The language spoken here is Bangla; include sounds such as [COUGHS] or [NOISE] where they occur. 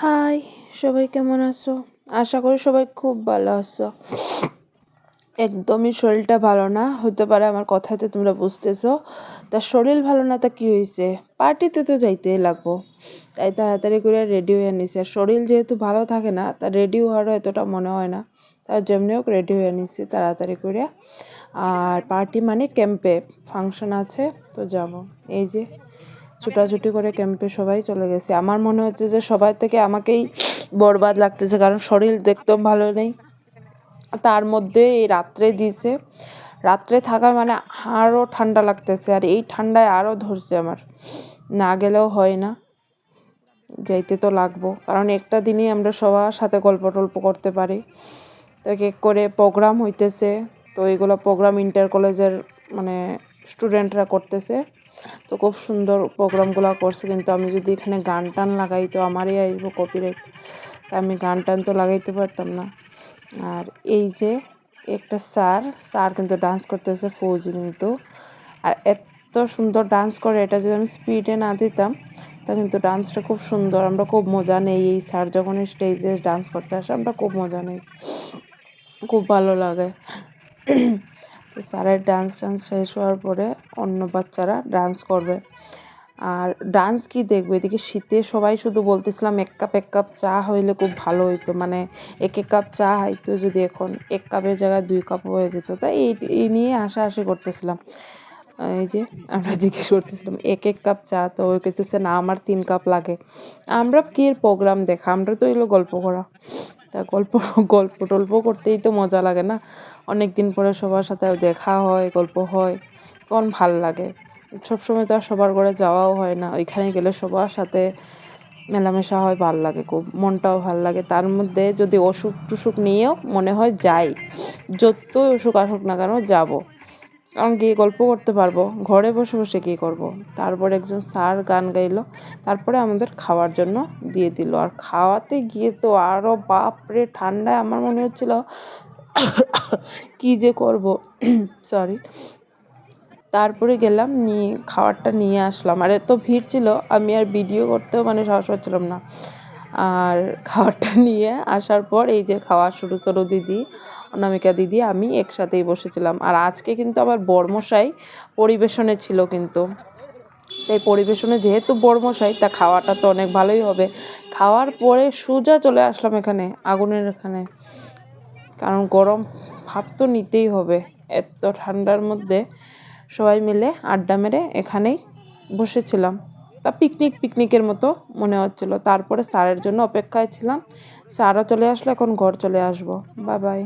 হাই সবাই কেমন আছো? আশা করি সবাই খুব ভালো আছো। একদমই শরীরটা ভালো না হতে পারে আমার কথাতে তোমরা বুঝতেছো। তার শরীর ভালো না, তা কী হয়েছে পার্টিতে তো যাইতেই লাগবো। তাই তাড়াতাড়ি করে রেডি হয়ে নিছি। আর শরীর যেহেতু ভালো থাকে না, তা রেডি হওয়ারও এতটা মনে হয় না। তার যেমনি হোক রেডি হয়ে নিছি তাড়াতাড়ি করে। আর পার্টি মানে ক্যাম্পে ফাংশন আছে, তো যাব। এই যে ছুটাছুটি করে ক্যাম্পে সবাই চলে গেছে। আমার মনে হচ্ছে যে সবার থেকে আমাকেই বরবাদ লাগতেছে, কারণ শরীর দেখতেও ভালো নেই। তার মধ্যে এই রাত্রে দিয়েছে রাত্রে থাকা মানে আরও ঠান্ডা লাগতেছে, আর এই ঠান্ডায় আরও ধরছে আমার। না গেলেও হয় না। যাইতে তো লাগবো, কারণ একটা দিনই আমরা সবার সাথে গল্প টল্প করতে পারি। তো এক করে প্রোগ্রাম হইতেছে। তো এইগুলো প্রোগ্রাম ইন্টার কলেজের মানে স্টুডেন্টরা করতেছে। তো খুব সুন্দর প্রোগ্রামগুলো করছে, কিন্তু আমি যদি এখানে গান টান লাগাই তো আমারই আসব কপিরাইট আমি গান টান তো লাগাইতে পারতাম না। আর এই যে একটা স্যার স্যার কিন্তু ডান্স করতেছে ফৌজি কিন্তু আর এত সুন্দর ডান্স করে, এটা যদি আমি স্পিডে না দিতাম, তা কিন্তু ডান্সটা খুব সুন্দর। আমরা খুব মজা নেই, এই স্যার যখন স্টেজে ডান্স করতে আসে, আমরা খুব মজা নেই। খুব ভালো লাগে। স্যারের ডান্স টান্স শেষ হওয়ার পরে অন্য বাচ্চারা ডান্স করবে। আর ডান্স কি দেখবে? এদিকে শীতে সবাই শুধু বলতেছিলাম, এক কাপ এক কাপ চা হইলে খুব ভালো হইতো। মানে এক এক কাপ চা হইতো যদি এখন এক কাপের জায়গায় দুই কাপ হয়ে যেত। তাই এই এই নিয়ে হাসাহাসি করতেছিলাম। এই যে আমরা জিজ্ঞেস করতেছিলাম, এক এক কাপ চা? তো ওই কইতেছে, না, আমার তিন কাপ লাগে। আমরা কি প্রোগ্রাম দেখা? আমরা তো এগুলো গল্প করা। তা গল্প গল্প টল্প করতেই তো মজা লাগে না। অনেক দিন পরে সবার সাথে দেখা হয়, গল্প হয়, তখন ভালো লাগে। সবসময় তো আর সবার ঘরে যাওয়াও হয় না, ওইখানে গেলে সবার সাথে মেলামেশা হয়, ভালো লাগে খুব, মনটাও ভালো লাগে। তার মধ্যে যদি অসুখ টুসুখ নিয়েও মনে হয় যাই যত অসুখ আসুক না কেন যাব। কারণ গিয়ে গল্প করতে পারব। ঘরে বসে বসে কী করব। তারপর একজন স্যার গান গাইলো। তারপরে আমাদের খাওয়ার জন্য দিয়ে দিল। আর খাওয়াতে গিয়ে তো আরও বাপরে, ঠান্ডায় আমার মনে হচ্ছিল [COUGHS] কী যে করব? সরি [COUGHS] তারপরে গেলাম, নিয়ে খাবারটা নিয়ে আসলাম। আর, এত ভিড় ছিল, আমি আর ভিডিও করতেও মানে সাহস পাচ্ছিলাম না। আর খাবারটা নিয়ে আসার পর এই যে খাওয়া শুরু ছোটো দিদি। অনামিকা দিদি, আমি একসাথেই বসেছিলাম। আর আজকে কিন্তু আবার বর্মশাই পরিবেশনে ছিল কিন্তু। তাই পরিবেশনে যেহেতু বর্মশাই, তা খাওয়াটা তো অনেক ভালোই হবে। খাওয়ার পরে সোজা চলে আসলাম এখানে, আগুনের এখানে। কারণ গরম ভাব তো নিতেই হবে। এত ঠান্ডার মধ্যে সবাই মিলে আড্ডা মেরে এখানেই বসেছিলাম। তা পিকনিক পিকনিকের মতো মনে হচ্ছিল। তারপরে স্যারের জন্য অপেক্ষায় ছিলাম। স্যারও চলে আসলো, এখন ঘর চলে আসব। Bye bye.